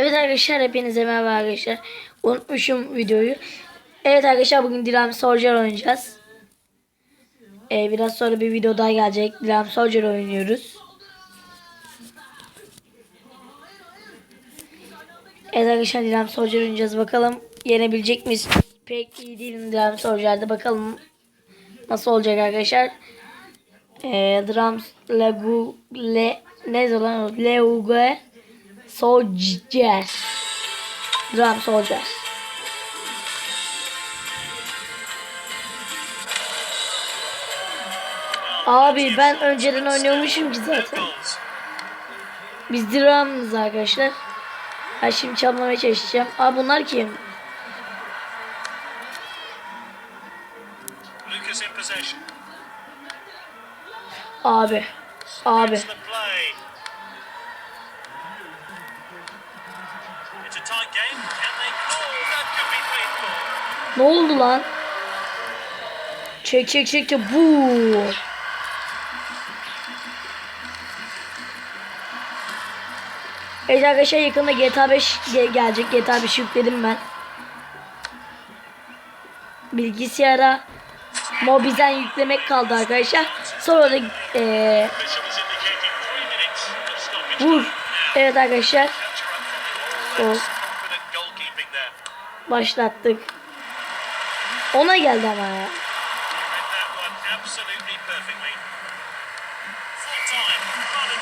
Evet arkadaşlar hepinize merhaba arkadaşlar. Unutmuşum videoyu. Evet arkadaşlar bugün Dilam Soldier oynayacağız. Ee, biraz sonra bir video daha gelecek. Dilam Soldier oynuyoruz. Evet arkadaşlar Dilam Soldier oynayacağız. Bakalım yenebilecek miyiz? Pek iyi değilim Dilam Soldier'da. Bakalım nasıl olacak arkadaşlar. Ee, Drums Legu Le ne zaman Leuge Soldier. Drum Soldier. Abi ben önceden oynuyormuşum ki zaten. Biz drum'ız arkadaşlar. Ha şimdi çalmaya çalışacağım. Abi bunlar kim? Abi. Abi. Ne oldu lan? Çek çek çek çek. Bu. Evet arkadaşlar yakında GTA 5 ge- gelecek. GTA 5 yükledim ben. Bilgisayara Mobizen yüklemek kaldı arkadaşlar. Sonra da stoppage. vur. Evet arkadaşlar. O Confident goalkeeping there. Başlattık. Ona geldi ama ya.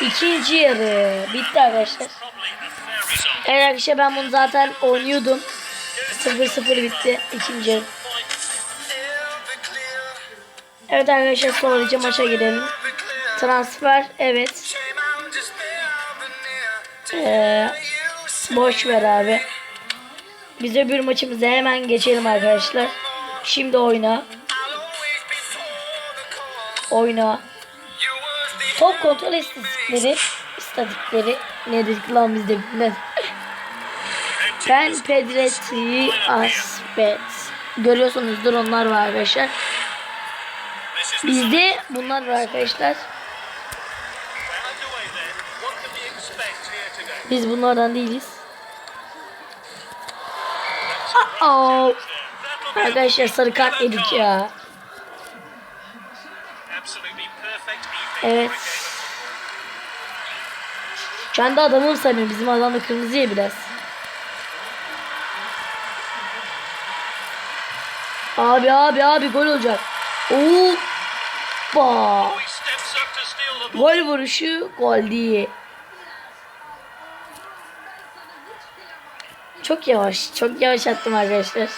İkinci yarı bitti arkadaşlar. Evet arkadaşlar ben bunu zaten oynuyordum. 0-0 bitti ikinci yarı. Evet arkadaşlar sonraki maça gidelim. Transfer evet. Ee, boş ver abi. Biz öbür maçımıza hemen geçelim arkadaşlar. Şimdi oyna. Oyna. Top kontrol istatistikleri. istatistikleri ne dedik lan biz de bilmem. Ben Pedretti Aspet. Görüyorsunuzdur onlar var arkadaşlar. Bizde bunlar var arkadaşlar. Biz bunlardan değiliz. Be arkadaşlar sarı kart yedik ya. Evet. Kendi adamım sanıyor. Bizim adam da kırmızı ya biraz. Abi abi abi gol olacak. Hoppa. Oh. Gol vuruşu gol değil. Çok yavaş. Çok yavaş attım arkadaşlar.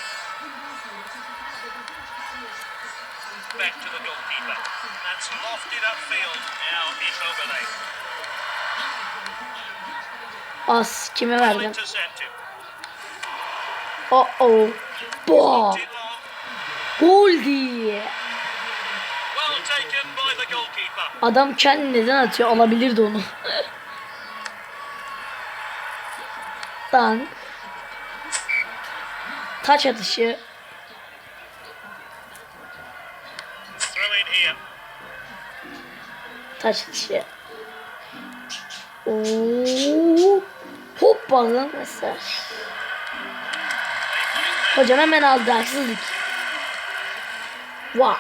As kime verdim? Oh oh. Boah. Too long. Gol değil. Well taken by the goalkeeper. Adam kendi neden atıyor? Alabilirdi onu. Dank. Taç atışı. Taç atışı. Oo. Hoppa lan mesela. Hocam hemen aldı haksızlık. Vay.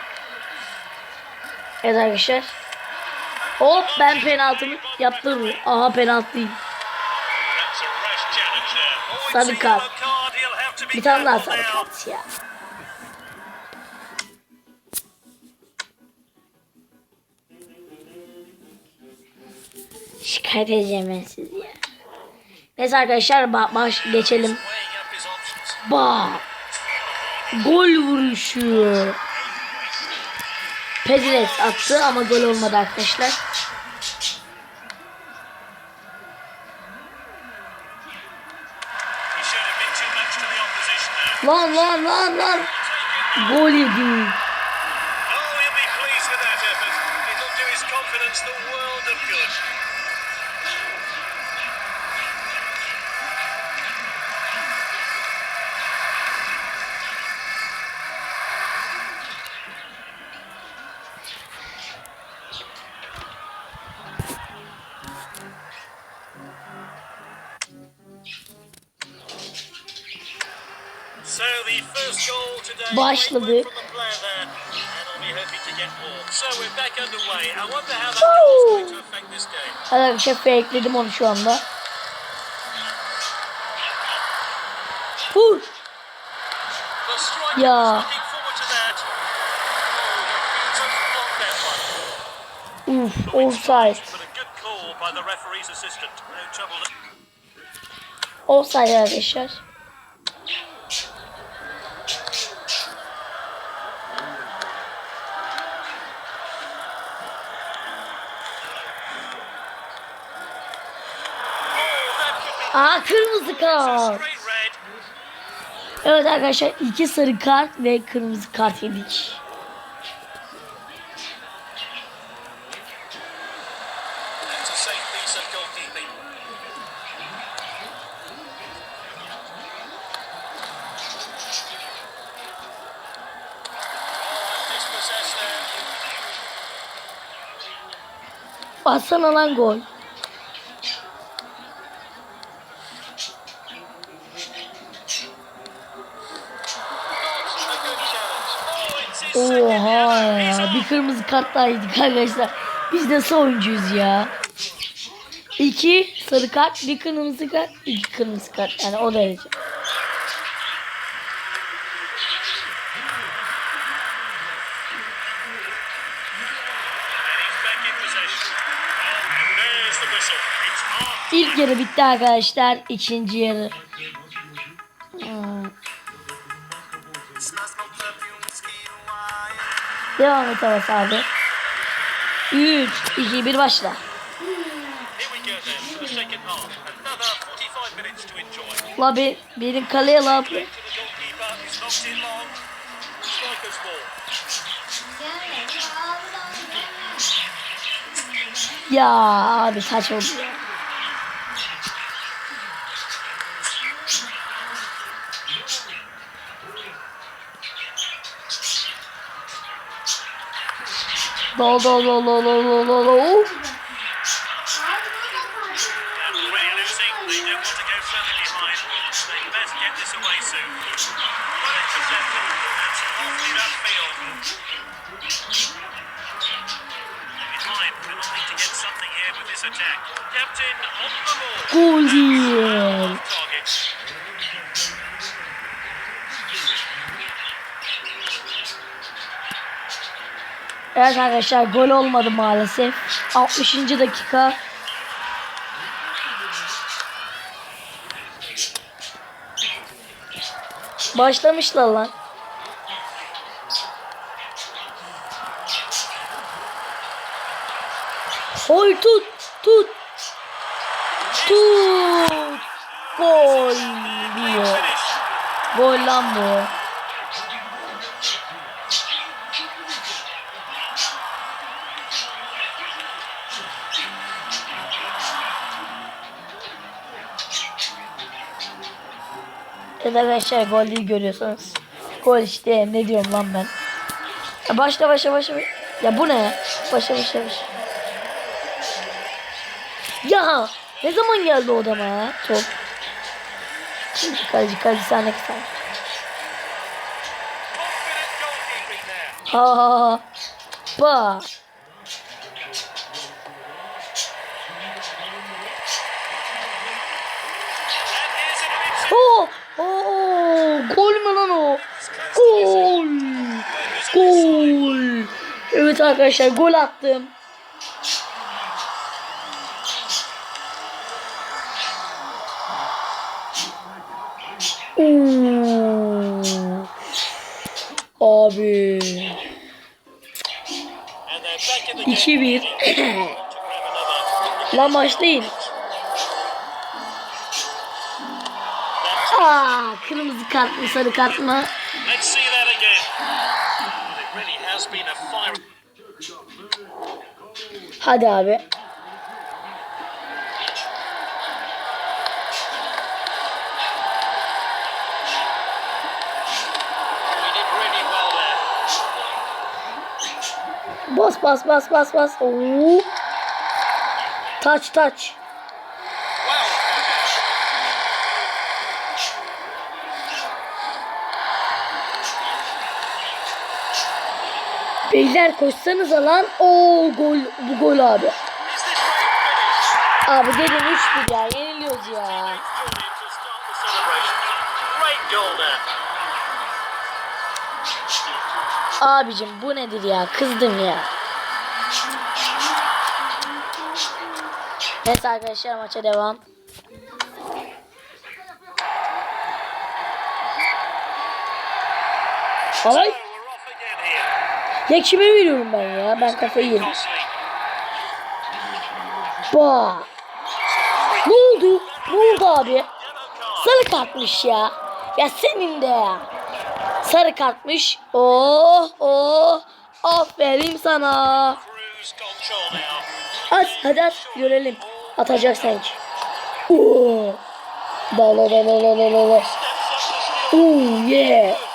Evet arkadaşlar. Hop ben penaltımı yaptım. Aha penaltı değil. That's a rash challenge there. Oh, Sarı kart. Bir tane daha sarı ya. Şikayet edeceğim ben sizi ya. Neyse arkadaşlar ba- baş geçelim. Weighing up his options. Ba. Gol vuruşu. Pedret attı ama gol olmadı arkadaşlar. Lan lan lan lan. Gol yedi. That. Oh, the fields have blocked that one. Uf, offside. But a Aa kırmızı kart. Evet arkadaşlar iki sarı kart ve kırmızı kart yedik. Bassana lan gol. Oha ya. Bir kırmızı kart daha yedik arkadaşlar. Biz nasıl oyuncuyuz ya? İki sarı kart, bir kırmızı kart, iki kırmızı kart. Yani o derece. İlk yarı bitti arkadaşlar. İkinci yarı. Devam et Abbas abi. 3, 2, 1 başla. Here we go then for the second half. Another 45 minutes to enjoy. La be, benim kaleye la. Ya abi saç oldu ya. With this attack. Captain on the ball. Gol değil. Evet arkadaşlar gol olmadı maalesef. 60. dakika. Başlamışlar lan. Oy tut tut. Tut. Gol diyor. Gol lan bu. Evet arkadaşlar gol değil görüyorsunuz. Gol işte ne diyorum lan ben. Ya başla başla başla. Ya bu ne? Başla başla başla. Ya ne zaman geldi o adama ya? Top. Kaleci kaleci sahne kısa. Confident goalkeeping there. Ha ha ha. Ba. Gol mü lan o? Gol. Gol. Evet arkadaşlar gol attım. Oo. Abi. And they're back in the game. 2-1. To grab another. Lan başlayın. Aa, kırmızı kart mı sarı kart mı? Hadi abi. Bas bas bas bas bas. Oo. Taç taç. Beyler koşsanıza lan. Oo gol bu gol abi. Abi dedim 3 ya yeniliyoruz ya. Abicim bu nedir ya? Kızdım ya. Neyse arkadaşlar maça devam. Ay. Ya kime veriyorum ben ya? Ben kafayı. Costly. Bah. Ne oldu? Ne oldu abi? Sarı kartmış ya. Ya senin de ya. Sarı kartmış. Oh oh. Aferin sana. At hadi at görelim. Atacak sanki. Oo. Dala dala dala dala. Oo yeah.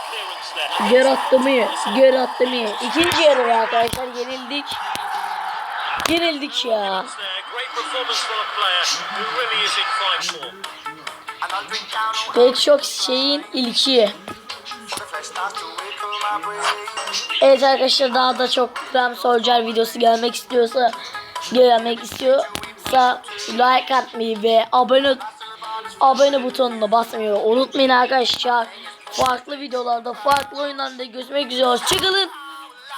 Geri attı mı? Geri attı mı? İkinci yarı arkadaşlar yenildik. Yenildik ya. Pek çok şeyin ilki. Evet arkadaşlar daha da çok Ram Soldier videosu gelmek istiyorsa gelmek istiyorsa like atmayı ve abone abone butonuna basmayı unutmayın arkadaşlar. Farklı videolarda farklı oyunlarda görüşmek üzere. Hoşçakalın.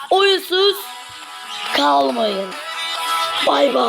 Oyunsuz kalmayın. Bay bay.